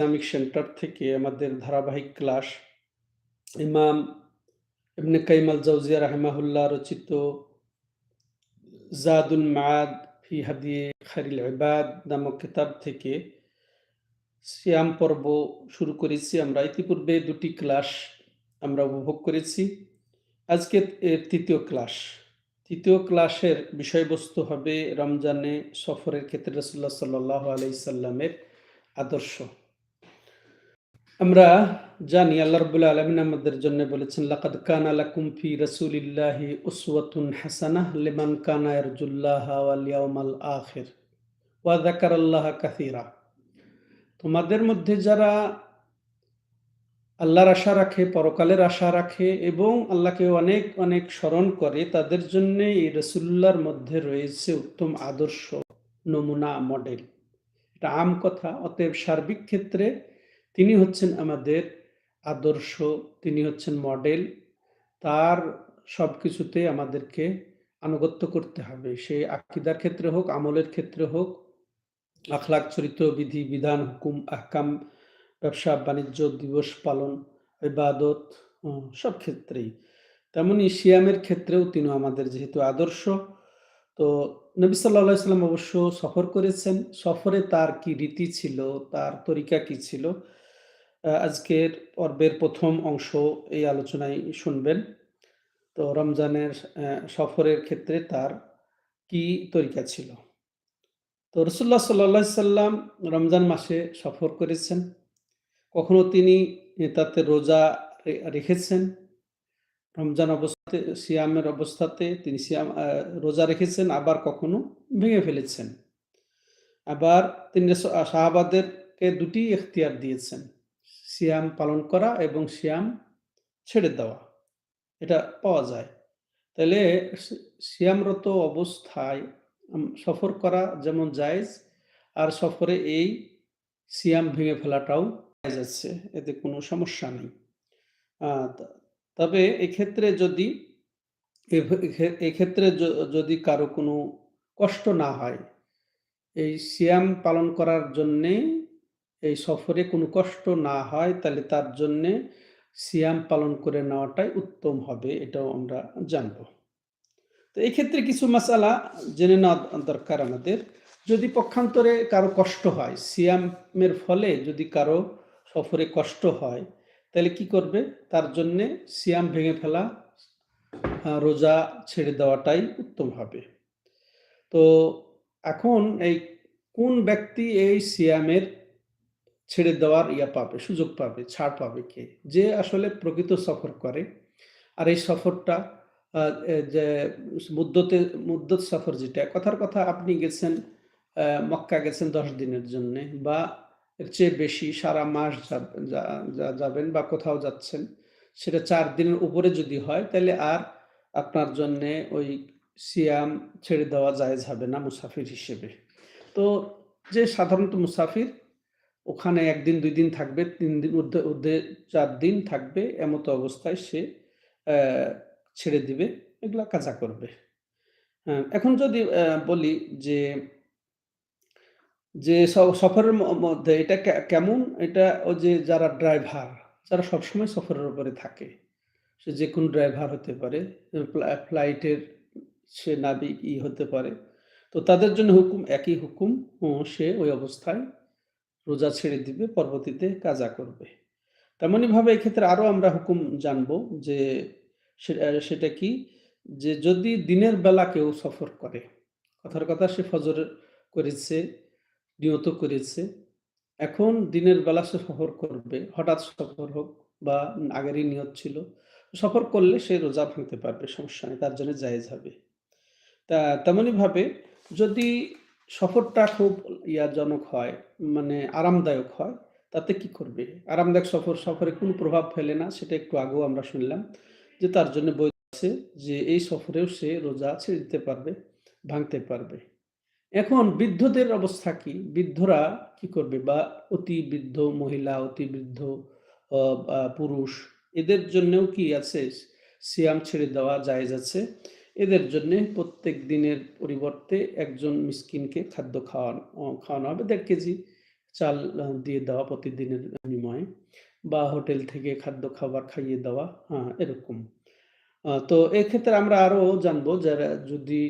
Islamic centre থেকে আমাদের ধারাবাহিক ক্লাস ইমাম ইবনে কাইম আল জাউজিয়া রাহিমাহুল্লাহ রচিত জাদুল মাদ ফি হাদিয়ে খারিল ইবাদ নামক কিতাব থেকে সিয়াম পর্ব শুরু করেছি। আমরা ইতিপূর্বে দুটি ক্লাস আমরা উপভোগ করেছি। আজকে এর তৃতীয় ক্লাস। তৃতীয় ক্লাসের বিষয়বস্তু হবে রমজানে সফরের ক্ষেত্রে রসুল্লাহ সাল্লাহ আলাইসাল্লামের আদর্শ। আমরা জানি আল্লাহ রবুল্লা আলমিন আমাদের জন্য বলেছেন, লাকাদ কান আলাকুম ফি রাসূলিল্লাহি উসওয়াতুন হাসানাহ লিমান কানা ইয়ারজুল্লাহ ওয়াল ইয়াউমাল আখির ওয়া যাকারাল্লাহ কাসীরা। তোমাদের মধ্যে যারা আল্লাহর আশা রাখে, পরকালের আশা রাখে এবং আল্লাহকে অনেক অনেক স্মরণ করে, তাদের জন্য এই রসুল্লার মধ্যে রয়েছে উত্তম আদর্শ নমুনা মডেল। এটা আম কথা, অতএব সার্বিক ক্ষেত্রে তিনি হচ্ছেন আমাদের আদর্শ, তিনি হচ্ছেন মডেল তার সব কিছুতে আমাদেরকে আনুগত্য করতে হবে। সে আকিদার ক্ষেত্রে হোক, আমলের ক্ষেত্রে হোক, আখলাক, চরিত্র, বিধি, বিধান, হুকুম, আহকাম, ব্যবসা, বাণিজ্য, দিবস পালন, ইবাদত সব ক্ষেত্রেই। তেমনি শিয়ামের ক্ষেত্রেও তিনি আমাদের যেহেতু আদর্শ, তো নবী সাল্লা সাল্লাম অবশ্য সফর করেছেন। সফরে তার কি রীতি ছিল, তার তরিকা কি ছিল আজকের পর্বের প্রথম অংশ এই আলোচনায় শুনবেন। তো রমজানের সফরের ক্ষেত্রে তার কি তরিকা ছিল? তো রসুল্লাহ সাল্লা সাল্লাম রমজান মাসে সফর করেছেন। কখনো তিনি তাতে রোজা রেখেছেন? রমজান অবস্থাতে, সিয়ামের অবস্থাতে তিনি সিয়াম রোজা রেখেছেন, আবার কখনো ভেঙে ফেলেছেন? আবার তিনি শাহাবাদেরকে দুটি এখতিয়ার দিয়েছেন। সিয়াম পালন করা এবং সিয়াম ছেড়ে দেওয়া, এটা পাওয়া যায়। তাহলে সিয়ামরত অবস্থায় সফর করা যেমন জায়জ, আর সফরে এই সিয়াম ভেঙে ফেলাটাও যাচ্ছে এতে কোনো সমস্যা নেই। তবে এক্ষেত্রে যদি এক্ষেত্রে যদি কারও কোনো কষ্ট না হয়, এই সিয়াম পালন করার জন্যে এই সফরে কোনো কষ্ট না হয়, তাহলে তার জন্যে সিয়াম পালন করে নেওয়াটাই উত্তম হবে, এটাও আমরা জানব। তো এই ক্ষেত্রে কিছু মশালা জেনে নেওয়া দরকার আমাদের। যদি পক্ষান্তরে কারও কষ্ট হয়, সিয়ামের ফলে যদি কারও সফরে কষ্ট হয়, তাহলে কি করবে? তার জন্যে সিয়াম ভেঙে ফেলা রোজা ছেড়ে দেওয়াটাই উত্তম হবে। তো এখন এই কোন ব্যক্তি এই সিয়ামের ছেড়ে দেওয়ার ইয়া পাবে, সুযোগ পাবে, ছাড় পাবে কে? যে আসলে প্রকৃত সফর করে। আর এই সফরটা যে মুদ্দতে, মুদ্দত সফর যেটা, কথার কথা আপনি গেছেন মক্কা গেছেন দশ দিনের জন্য বা এর চেয়ে বেশি সারা মাস যাবেন বা কোথাও যাচ্ছেন, সেটা চার দিনের উপরে যদি হয়, তাহলে আর আপনার জন্যে ওই সিয়াম ছেড়ে দেওয়া যায় যাবে না মুসাফির হিসেবে। তো যে সাধারণত মুসাফির ওখানে একদিন দুই দিন থাকবে, তিন দিন ঊর্ধ্বে চার দিন থাকবে, এমতো অবস্থায় সে ছেড়ে দিবে, এগুলা কাজা করবে। এখন যদি বলি যে যে সফরের মধ্যে এটা কেমন? এটা ও যে যারা ড্রাইভার, যারা সবসময় সফরের উপরে থাকে, সে যে কোনো ড্রাইভার হতে পারে ফ্লাইটের সে নাবিক ই হতে পারে, তো তাদের জন্য হুকুম, একই হুকুম সে ওই অবস্থায় রোজা ছেড়ে দিবে, পরবর্তীতে কাজা করবে। তেমনইভাবে এক্ষেত্রে আরও আমরা হুকুম জানব যে সেটা কি? যে যদি দিনের বেলা কেউ সফর করে, কথার কথা সে ফজর করেছে, নিয়ত করেছে, এখন দিনের বেলা সে সফর করবে, হঠাৎ সফর হোক বা আগেরই নিয়ত ছিল, সফর করলে সে রোজা ভাঙতে পারবে, সমস্যা নেই, তার জন্য জায়েজ হবে। তা তেমনইভাবে যদি সফরটা খুব ইয়াজনক হয় মানে আরামদায়ক হয়। তাতে কি করবে? আরামদায়ক সফর, সফরে কোনো প্রভাব ফেলে না, সেটা একটু আগেও আমরা শুনলাম যে তার জন্য বই আছে যে এই সফরেও সে রোজা ছেড়ে দিতে পারবে, ভাঙতে পারবে। এখন বৃদ্ধদের অবস্থা কি? বৃদ্ধরা কি করবে? বা অতি বৃদ্ধ মহিলা, অতি বৃদ্ধ পুরুষ, এদের জন্যও কি আছে? সিয়াম ছেড়ে দেওয়া জায়েজ আছে। এদের জন্য প্রত্যেক দিনের পরিবর্তে একজন মিসকিনকে খাদ্য খাওয়ানো খাওয়ানো হবে দেড় কেজি চাল দিয়ে দেওয়া প্রতিদিনের বিনিময়ে বা হোটেল থেকে খাদ্য খাবার খাইয়ে দেওয়া, হ্যাঁ, এরকম। তো এক্ষেত্রে আমরা আরও জানব যারা যদি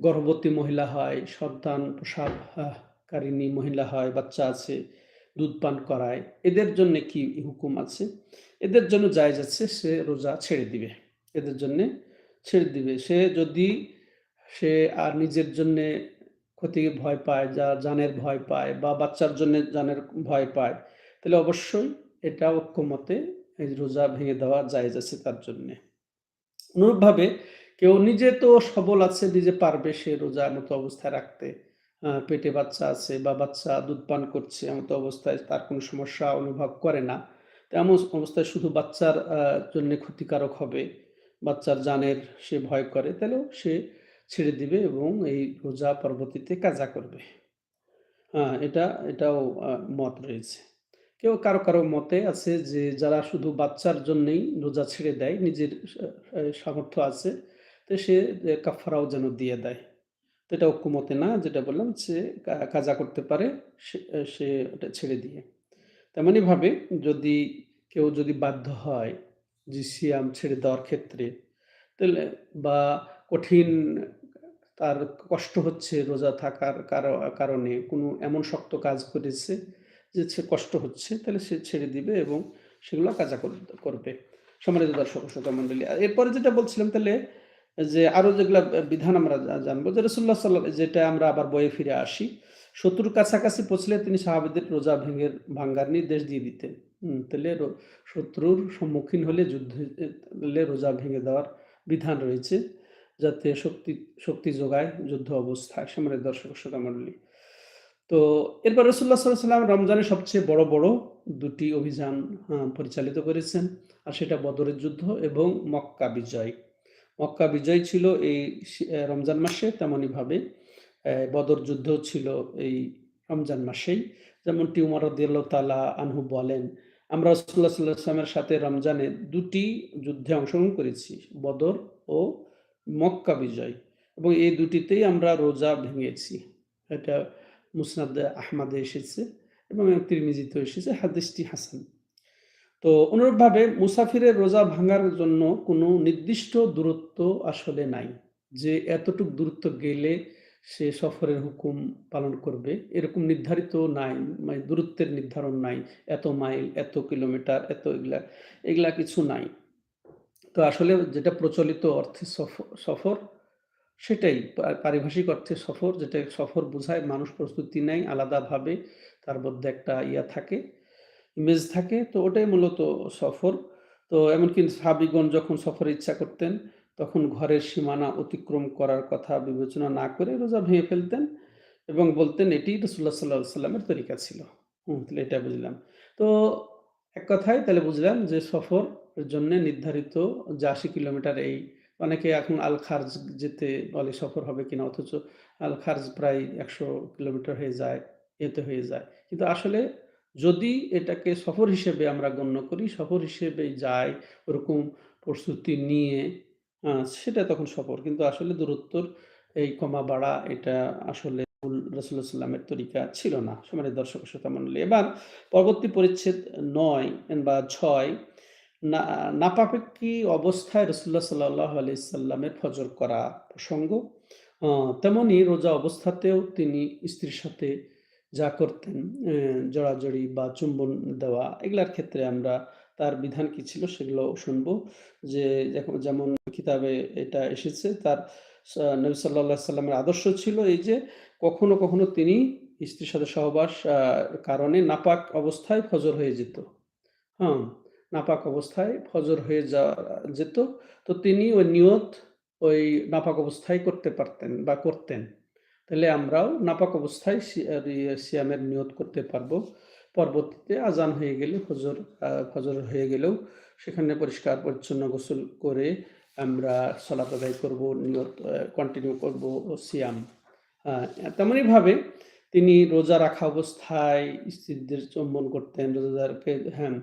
গর্ভবতী মহিলা হয়, সন্তান প্রসাব আহ কারিনী মহিলা হয়, বাচ্চা আছে, দুধ পান করায়, এদের জন্যে কি হুকুম আছে? এদের জন্য জায়েজ আছে সে রোজা ছেড়ে দিবে। এদের জন্যে ছেড়ে দিবে। সে যদি সে আর নিজের জন্যে ক্ষতি ভয় পায়, যা জানের ভয় পায় বা বাচ্চার জন্যে জানের ভয় পায়, তাহলে অবশ্যই এটা ঐক্যমতে এই রোজা ভেঙে দেওয়া জায়েজ আছে তার জন্যে। অনুরূপভাবে কেউ নিজে তো সবল আছে, নিজে পারবে সে রোজা এমত অবস্থায় রাখতে। পেটে বাচ্চা আছে বা বাচ্চা দুধ পান করছে, এমত অবস্থায় তার কোনো সমস্যা অনুভব করে না। তেমন অবস্থায় শুধু বাচ্চার জন্যে ক্ষতিকারক হবে, বাচ্চার জানের সে ভয় করে, তাহলেও সে ছেড়ে দিবে এবং এই রোজা পরবর্তীতে কাজা করবে। হ্যাঁ, এটা এটাও মত রয়েছে। কেউ কারও, কারও মতে আছে যে যারা শুধু বাচ্চার জন্যেই রোজা ছেড়ে দেয়, নিজের সামর্থ্য আছে, তো সে কাফারাও যেন দিয়ে দেয়। তো এটা ঐক্যমতে না যেটা বললাম সে কাজা করতে পারে সে সে ওটা ছেড়ে দিয়ে। তেমনইভাবে যদি কেউ যদি বাধ্য হয় যে সিয়াম ছেড়ে দেওয়ার ক্ষেত্রে, তাহলে বা কঠিন তার কষ্ট হচ্ছে রোজা থাকার কার কারণে কোনো এমন শক্ত কাজ করেছে যে সে কষ্ট হচ্ছে, তাহলে সে ছেড়ে দিবে এবং সেগুলো কাজা কর করবে। সম্মানিত দর্শক শ্রোতা মণ্ডলী। আর এরপরে যেটা বলছিলাম তাহলে যে আরও যেগুলা বিধান আমরা জানব যে রাসূলুল্লাহ সাল্লা যেটা আমরা আবার বইয়ে ফিরে আসি। শত্রুর কাছাকাছি পৌঁছলে তিনি সাহাবীদের রোজা ভেঙে ভাঙ্গার নির্দেশ দিয়ে দিতেন। তাহলে শত্রুর সম্মুখীন হলে যুদ্ধে রোজা ভেঙে দেওয়ার বিধান রয়েছে। যাতে শক্তি শক্তি যোগায় যুদ্ধ অবস্থায়। সম্মানিত দর্শক ও শ্রোতা মণ্ডলী। তো এরপর রাসূলুল্লাহ সাল্লাল্লাহু আলাইহি রমজানের সবচেয়ে বড়, বড় দুটি অভিযান পরিচালিত করেছেন। আর সেটা বদরের যুদ্ধ এবং মক্কা বিজয়। মক্কা বিজয় ছিল এই রমজান মাসে, তেমনিভাবে এ বদর যুদ্ধও ছিল এই রমজান মাসেই। যেমনটি উমর রাদিয়াল্লাহু তাআলা আনহু বলেন, আমরা আলাইহি ওয়াসাল্লামের সাথে রমজানে দুটি যুদ্ধে অংশগ্রহণ করেছি। বদর ও মক্কা বিজয়। এবং এই দুটিতেই আমরা রোজা ভেঙেছি। এটা মুসনাদ আহমাদে এসেছে এবং তিরমিজিতেও এসেছে। হাদিসটি হাসান। তো অনুরূপভাবে মুসাফিরের রোজা ভাঙার জন্য কোনো নির্দিষ্ট দূরত্ব আসলে নাই। যে এতটুক দূরত্ব গেলে সে সফরের হুকুম পালন করবে, এরকম নির্ধারিত নাই। মানে দূরত্বের নির্ধারণ নাই। এত মাইল, এত কিলোমিটার, এত এগুলা, এগুলা কিছু নাই। তো আসলে যেটা প্রচলিত অর্থে সফ সফর সেটাই পারিভাষিক অর্থে সফর যেটা সফর বোঝায় মানুষ প্রস্তুতি নেয় আলাদাভাবে তার মধ্যে একটা ইয়া থাকে, ইমেজ থাকে। তো ওটাই মূলত সফর। তো এমনকি সাহাবীগণ যখন সফরে ইচ্ছা করতেন, তখন ঘরের সীমানা অতিক্রম করার কথা বিবেচনা না করে রোজা ভেঙে ফেলতেন এবং বলতেন এটিই রাসূলুল্লাহ সাল্লাল্লাহু আলাইহি ওয়াসাল্লামের তরিকা ছিল। তাহলে এটা বুঝলাম। তো এক কথায় তাহলে বুঝলাম যে সফরের জন্যে নির্ধারিত যে ৮০ কিলোমিটার এই অনেকে এখন আল খার্জ যেতে বলে সফর হবে কিনা অথচ আল খার্জ প্রায় ১০০ কিলোমিটার হয়ে যায়, এতে হয়ে যায়। কিন্তু আসলে যদি এটাকে সফর হিসেবে আমরা গণ্য করি, সফর হিসেবেই যাই, ওরকম প্রস্তুতি নিয়ে আ সেটা তখন সফর। কিন্তু আসলে দূরত্বর এই কমা বাড়া এটা আসলে সাল্লামের তরিকা ছিল না। সম্মানিত দর্শক শ্রোতা মণ্ডলী। এবার পরবর্তী পরিচ্ছেদ ৯ বা ৬ না, নাপাকি অবস্থায় রাসূলুল্লাহ সাল্লাল্লাহু আলাইহি ফজর করা প্রসঙ্গ। আ তেমনি রোজা অবস্থাতেও তিনি স্ত্রীর সাথে যা করতেন জড়াজড়ি বা চুম্বন দেওয়া, এগুলার ক্ষেত্রে আমরা তার বিধান কি ছিল সেগুলো শুনব। যে যেমন কিতাবে এটা এসেছে তার নবী আলাইহি সাল্লামের আদর্শ ছিল এই যে কখনো, কখনো তিনি স্ত্রীর সাথে সহবাস কারণে নাপাক অবস্থায় ফজর হয়ে যেত। হ্যাঁ? নাপাক অবস্থায় ফজর হয়ে যাওয়া যেত। তো তিনি ওই নিয়ত ওই নাপাক অবস্থায় করতে পারতেন বা করতেন। তাহলে আমরাও নাপাক অবস্থায় সিয়ামের নিয়ত করতে পারব। পরবর্তীতে আজান হয়ে গেলে ফজর ফজর হয়ে গেলেও সেখানে পরিষ্কার পরিচ্ছন্ন গোসল করে আমরা সালাত আদায় করব, নিয়ত কন্টিনিউ করব সিয়াম। আ তেমনিভাবে তিনি রোজা রাখা অবস্থায় স্ত্রীদের চুম্বন করতেন, রোজাদারকে হ্যাঁ,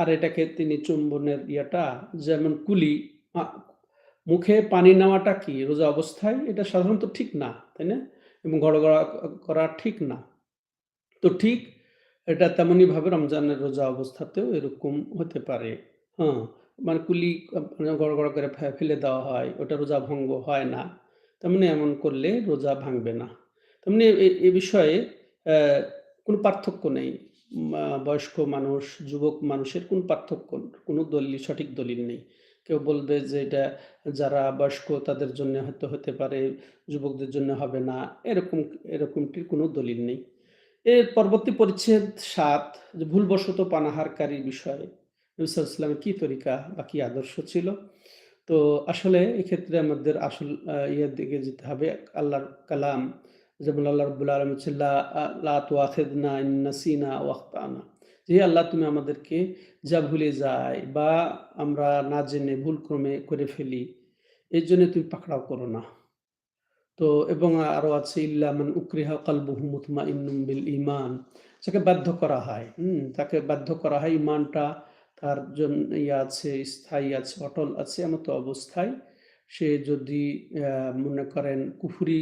আর এটাকে তিনি চুম্বনের ইয়াটা যেমন কুলি মুখে পানি নেওয়াটা কি রোজা অবস্থায়? এটা সাধারণত ঠিক না, তাই না? এবং গড়গড়া করা ঠিক না। তো ঠিক এটা তেমনইভাবে রমজানের রোজা অবস্থাতেও এরকম হতে পারে। হ্যাঁ? মানে কুলি গড়, গড় করে ফেলে দেওয়া হয়। ওটা রোজা ভঙ্গ হয় না। তেমনি এমন করলে রোজা ভাঙবে না। তেমনি এ বিষয়ে কোনো পার্থক্য নেই। বয়স্ক মানুষ, যুবক মানুষের কোনো পার্থক্য কোনো দলিল সঠিক দলিল নেই। কেউ বলবে যে এটা যারা বয়স্ক তাদের জন্য হয়তো হতে পারে, যুবকদের জন্য হবে না। এরকম এরকমটির কোনো দলিল নেই। এর পরবর্তী পরিচ্ছেদ ৭ যে ভুলবশত পানাহারকারী বিষয়ে নবী সাল্লাল্লাহু আলাইহি কি তরিকা বা কি আদর্শ ছিল? তো আসলে এক্ষেত্রে আমাদের আসল ইয়ের দিকে যেতে হবে। আল্লাহর কালাম যেমন আল্লাহ রাব্বুল আলামিন বলছেন, "লা লা তুআখিযনা ইন নাসিনা ওয়া যে আল্লাহ তুমি আমাদেরকে যা ভুলে যাই বা আমরা না জেনে ভুলক্রমে করে ফেলি, এর জন্য তুমি পাকড়াও করো না। তো এবং আরও আছে ইল্লা মান উকরিহা কলবুহু মুতমাইন্নুম বিল ঈমান। যাকে বাধ্য করা হয়, হুম? তাকে বাধ্য করা হয় ঈমানটা তার জন্য ইয়ে আছে, স্থায়ী আছে, অটল আছে এমত অবস্থায় সে যদি মনে করেন কুফুরি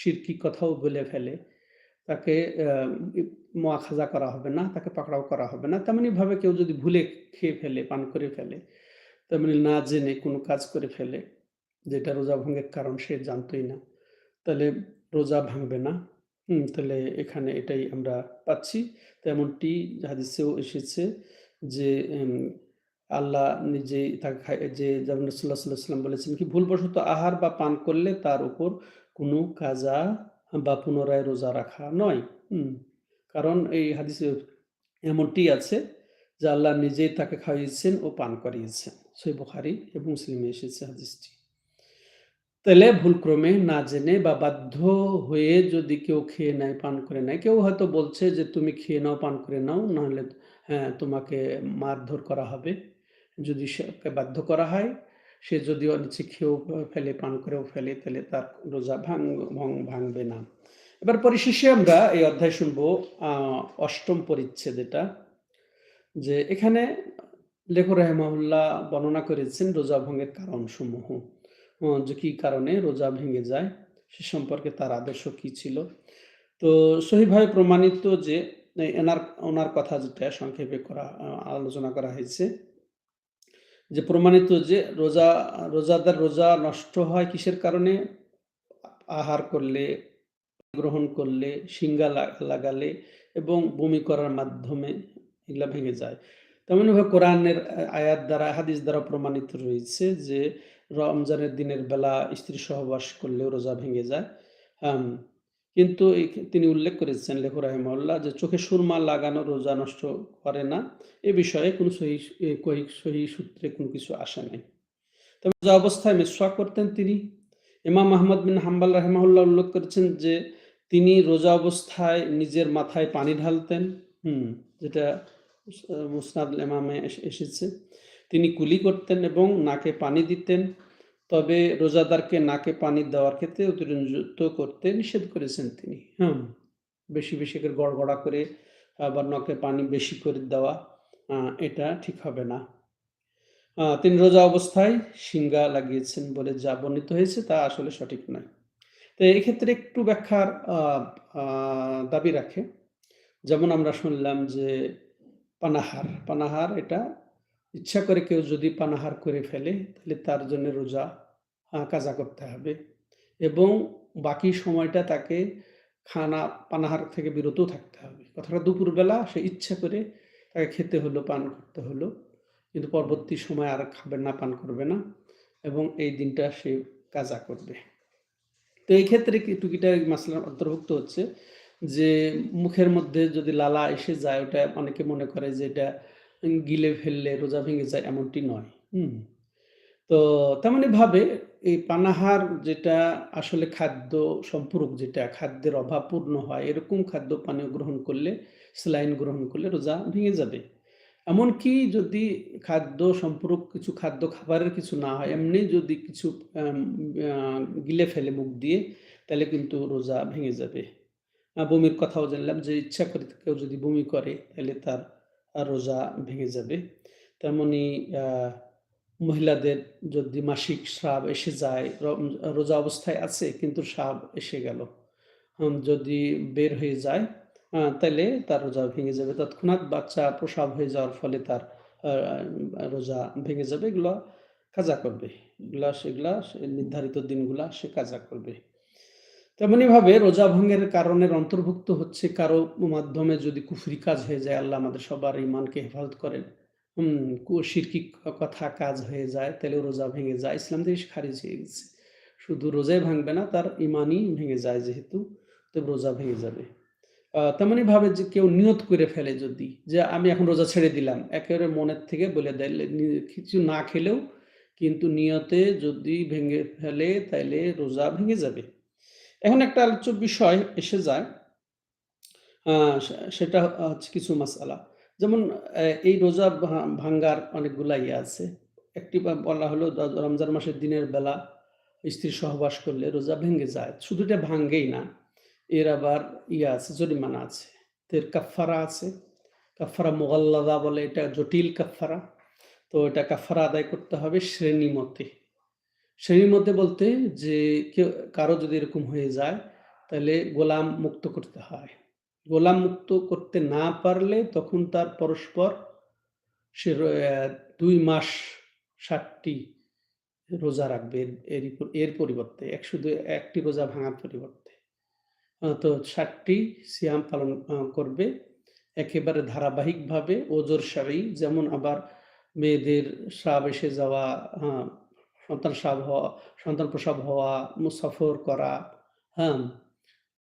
শিরকি কথাও বলে ফেলে, তাকে ই করা হবে না, তাকে পাকড়াও করা হবে না। তেমনিভাবে কেউ যদি ভুলে খেয়ে ফেলে, পান করে ফেলে, তেমনি না জেনে কোনো কাজ করে ফেলে, যেটা রোজা ভঙ্গের কারণ সে জানতই না। তাহলে রোজা ভাঙবে না। তাহলে এখানে এটাই আমরা পাচ্ছি। তেমনটি হাদিসেও এসেছে যে আল্লাহ নিজেই তাকে যে যেমন আলাইহি ওয়াসাল্লাম বলেছেন কি ভুলবশত আহার বা পান করলে তার উপর কোনো কাজা বা পুনরায় রোজা রাখা নয়। কারণ এই হাদিসে এমনটি আছে যে আল্লাহ নিজেই তাকে খাইয়েছেন ও পান করিয়েছেন। সহিহ বুখারী এবং মুসলিমে এসেছে হাদিসটি। তাইলে ভুলক্রমে না জেনে বা বাধ্য হয়ে যদি কেউ খেয়ে নেয়, পান করে নেয়, কেউ হয়তো বলছে যে তুমি খেয়ে নাও, পান করে নাও, নাহলে তোমাকে মারধর করা হবে। যদি সেকে বাধ্য করা হয়, সে যদি অনিচ্ছে খেয়েও ফেলে, পান করেও ফেলে, তাহলে তার রোজা ভাঙ ভাঙবে না। এবার পরিশেষে আমরা এই অধ্যায় শুনব অষ্টম পরিচ্ছেদ এটা। যে এখানে লেখক রাহিমাহুল্লাহ বর্ণনা করেছেন রোজা ভঙ্গের কারণসমূহ। যে কী কারণে রোজা ভেঙে যায়, সে সম্পর্কে তার আদর্শ কী ছিল। তো সহিভাবে প্রমাণিত যে এনার ওনার কথা যেটা সংক্ষেপে করা আলোচনা করা হয়েছে। যে প্রমাণিত যে রোজা রোজাদার রোজা নষ্ট হয় কিসের কারণে? আহার করলে, গ্রহণ করলে, শিঙ্গা লা লাগালে এবং বমি করার মাধ্যমে এগুলা ভেঙে যায়। তেমনিভাবে কোরআনের আয়াত দ্বারা, হাদিস দ্বারা প্রমাণিত রয়েছে যে রমজানের দিনের বেলা স্ত্রী সহবাস করলেও রোজা ভেঙে যায়। কিন্তু তিনি উল্লেখ করেছেন লেখক রাহিমাহুল্লাহ যে চোখে সুরমা লাগানো, রোজা নষ্ট করে না। এ বিষয়ে কোনো সহি সহি সূত্রে কোনো কিছু আসে নাই। তবে রোজা অবস্থায় মিসওয়াক করতেন তিনি। ইমাম আহমদ বিন হাম্বল রাহিমাহুল্লাহ উল্লেখ করেছেন যে তিনি রোজা অবস্থায় নিজের মাথায় পানি ঢালতেন। হুম? যেটা মুসনাদ এসে, এসেছে। তিনি কুলি করতেন এবং নাকে পানি দিতেন। তবে রোজাদারকে নাকে পানি দেওয়ার ক্ষেত্রে অতিরঞ্জিত করতে নিষেধ করেছেন তিনি। হুম? বেশি, বেশি করে গড়গড়া করে আবার নাকে পানি বেশি করে দেওয়া এটা ঠিক হবে না। তিনি রোজা অবস্থায় শিঙ্গা লাগিয়েছেন বলে যা বর্ণিত হয়েছে তা আসলে সঠিক নয়। তো এক্ষেত্রে একটু ব্যাখ্যার দাবি রাখে। যেমন আমরা শুনলাম যে পানাহার, পানাহার এটা ইচ্ছা করে কেউ যদি পানাহার করে ফেলে তাহলে তার জন্য রোজা কাজা করতে হবে এবং বাকি সময়টা তাকে খানা পানাহার থেকে বিরত থাকতে হবে। কথাটা দুপুরবেলা সে ইচ্ছা করে তাকে খেতে হলো, পান করতে হলো। কিন্তু পরবর্তী সময় আর খাবে না, পান করবে না এবং এই দিনটা সে কাজা করবে। তো এই ক্ষেত্রে কি টুকিটাকি মাসলার অন্তর্ভুক্ত হচ্ছে যে মুখের মধ্যে যদি লালা এসে যায় ওটা অনেকে মনে করে যে এটা গিলে ফেললে রোজা ভেঙে যায় এমনটি নয়। হুম? তো তেমনিভাবে এই পানাহার যেটা আসলে খাদ্য সম্পূরক যেটা খাদ্যের অভাব পূর্ণ হয় এরকম খাদ্য পানীয় গ্রহণ করলে, স্যালাইন গ্রহণ করলে রোজা ভেঙে যাবে। এমনকি যদি খাদ্য সম্পূরক কিছু খাদ্য খাবারের কিছু না হয়, এমনি যদি কিছু গিলে ফেলে মুখ দিয়ে তাহলে কিন্তু রোজা ভেঙে যাবে। বমির কথাও জানলাম যে ইচ্ছা করে কেউ যদি বমি করে তাহলে তার রোজা ভেঙে যাবে। তেমনি মহিলাদের যদি মাসিক স্রাব এসে যায়, রোজা অবস্থায় আছে কিন্তু স্রাব এসে গেল। যদি বের হয়ে যায় তাহলে তার রোজা ভেঙে যাবে। তৎক্ষণাৎ বাচ্চা প্রসাব হয়ে যাওয়ার ফলে তার রোজা ভেঙে যাবে। এগুলা কাজা করবে। এগুলা সেগুলা নির্ধারিত দিনগুলা সে কাজা করবে। তেমনিভাবে রোজা ভঙ্গের কারণের অন্তর্ভুক্ত হচ্ছে কারও মাধ্যমে যদি কুফরি কাজ হয়ে যায়, আল্লাহ আমাদের সবার ঈমানকে হেফাজত করেন। শিরকি কথা কাজ হয়ে যায়, তাহলে রোজা ভেঙে যায়। ইসলাম থেকে খারিজ হয়ে গেছে। শুধু রোজাই ভাঙবে না, তার ইমানই ভেঙে যায় যেহেতু, তো রোজা ভেঙে যাবে। আ তেমনিভাবে যে কেউ নিয়ত করে ফেলে যদি, যে আমি এখন রোজা ছেড়ে দিলাম। একেবারে মনের থেকে বলে দেয় কিছু না খেলেও কিন্তু নিয়তে যদি ভেঙে ফেলে তাইলে রোজা ভেঙে যাবে। এখন একটা আলোচ্য বিষয় এসে যায়। সেটা হচ্ছে কিছু মাসআলা। যেমন এই রোজা ভাঙ্গার অনেকগুলা ইয়ে আছে। একটি বলা হলো রমজান মাসের দিনের বেলা স্ত্রীর সহবাস করলে রোজা ভেঙে যায়। শুধু এটা ভাঙ্গেই না, এর আবার ইয়ে আছে, জরিমানা আছে। এর কাফফারা আছে। কাফফারা মুগাল্লাযা বলে এটা জটিল কাফফারা। তো এটা কাফফারা আদায় করতে হবে শ্রেণি মতে। শ্রেণি মধ্যে বলতে যে কেউ কারও যদি এরকম হয়ে যায়, তাহলে গোলাম মুক্ত করতে হয়। গোলাম মুক্ত করতে না পারলে তখন তার পরস্পর সে দুই মাস ষাটটি রোজা রাখবে এর এর পরিবর্তে। এক শুধু একটি রোজা ভাঙার পরিবর্তে। তো ৬০ টি সিয়াম পালন করবে। একেবারে ধারাবাহিকভাবে ওজোর সারি যেমন আবার মেয়েদের স্রাব এসে যাওয়া, সন্তান সাব হওয়া, সন্তান প্রসব হওয়া, মুসাফর করা, হ্যাঁ?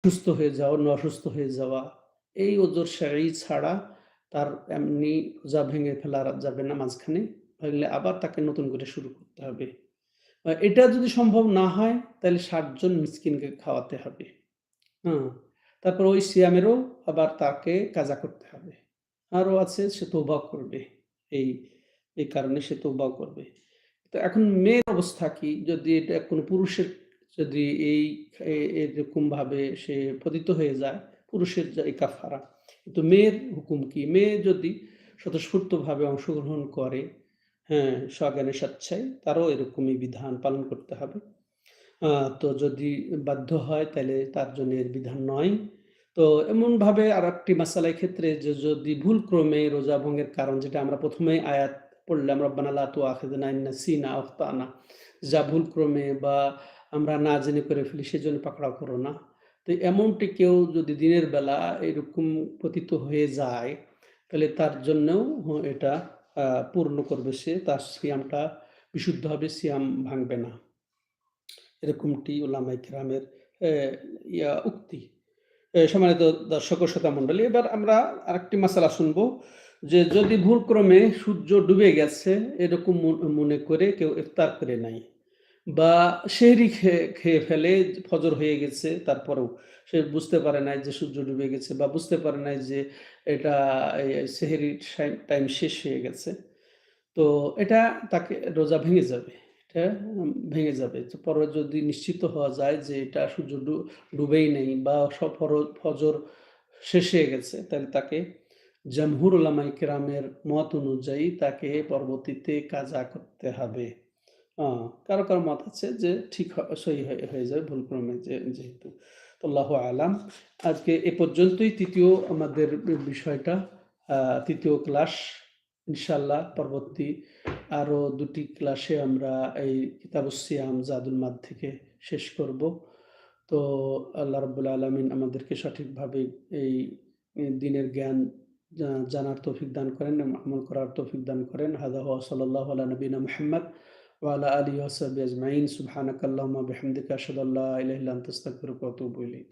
সুস্থ হয়ে যাওয়া, অসুস্থ হয়ে যাওয়া। এই ওজর সারি ছাড়া তার এমনি রোজা ভেঙে ফেলা যাবে না মাঝখানে। হইলে আবার তাকে নতুন করে শুরু করতে হবে। এটা যদি সম্ভব না হয়, তাহলে ৬০ জন মিসকিনকে খাওয়াতে হবে। হ্যাঁ? তারপর ওই সিয়ামেরও আবার তাকে কাজা করতে হবে। আরও আছে সে তওবা করবে। এই, এই কারণে সে তওবাও করবে। তো এখন মেয়ের অবস্থা কি? যদি এটা কোনো পুরুষের যদি এই এরকমভাবে সে পতিত হয়ে যায়, পুরুষের এই কাফারা। কিন্তু মেয়ের হুকুম কি? মেয়ে যদি স্বতঃস্ফূর্তভাবে অংশগ্রহণ করে, হ্যাঁ, সজ্ঞানে স্বেচ্ছায়, তারও এরকমই বিধান পালন করতে হবে। তো যদি বাধ্য হয় তাহলে তার জন্য এর বিধান নয়। তো এমনভাবে আর একটি মাসআলার ক্ষেত্রে যে যদি ভুলক্রমে রোজা ভঙ্গের কারণ যেটা আমরা ১ম এই আয়াত পড়লাম, রব্বানা লা তুআখিযনা ইন নাসিনা আও আখতানা। যা ভুলক্রমে বা আমরা না জেনে করে ফেলি সেজন্য পাকড়াও করো না। তো এমনটি কেউ যদি দিনের বেলা এরকম পতিত হয়ে যায়, তাহলে তার জন্যও এটা পূর্ণ করবে সে। তার সিয়ামটা বিশুদ্ধ হবে, সিয়াম ভাঙবে না। এরকমটি উলামায়ে কেরামের ইয়া উক্তি। সম্মানিত দর্শক ও শ্রোতামণ্ডলী, এবার আমরা আরেকটি মাসআলা শুনব যে যদি ভুলক্রমে সূর্য ডুবে গেছে এরকম মন করে কেউ ইফতার করে নাই বা সেহরি খেয়ে খেয়ে ফেলে ফজর হয়ে গেছে তারপরেও সে বুঝতে পারে নাই যে সূর্য ডুবে গেছে বা বুঝতে পারে নাই যে এটা সাই টাইম শেষ হয়ে গেছে। তো এটা তাকে রোজা ভেঙে যাবে। এটা ভেঙে যাবে। তো পরে যদি নিশ্চিত হওয়া যায় যে এটা সূর্য ডুবেই নেই বা স ফর ফজর শেষ হয়ে গেছে, তাহলে তাকে জমহুর উলামায়ে কেরামের মত অনুযায়ী তাকে পরবর্তীতে কাজা করতে হবে। কারও, কারও মত আছে যে ঠিক সহি হয়ে যাবে ভুলক্রমে যে যেহেতু। আল্লাহু আ'লাম। আজকে এ পর্যন্তই তৃতীয় আমাদের বিষয়টা তৃতীয় ক্লাস। ইনশাল্লাহ পরবর্তী আরও দুটি ক্লাসে আমরা এই কিতাবুস সিয়াম জাদুল মাদ থেকে শেষ করব। তো আল্লাহ রাব্বুল আলামিন আমাদেরকে সঠিকভাবে এই দিনের জ্ঞান জানার তৌফিক দান করেন আমল করার তৌফিক দান করেন। হাজা হুয়া সাল্লাল্লাহু আলা নবীনা মুহাম্মদ ওয়া আলা আলিহি ওয়া সাহবিহি আজমাইন। সুবহানাকাল্লাহুম্মা বিহামদিকা আশহাদু আল্লা ইলাহা ইল্লা আনতা আস্তাগফিরুকা ওয়া আতুবু ইলাইক।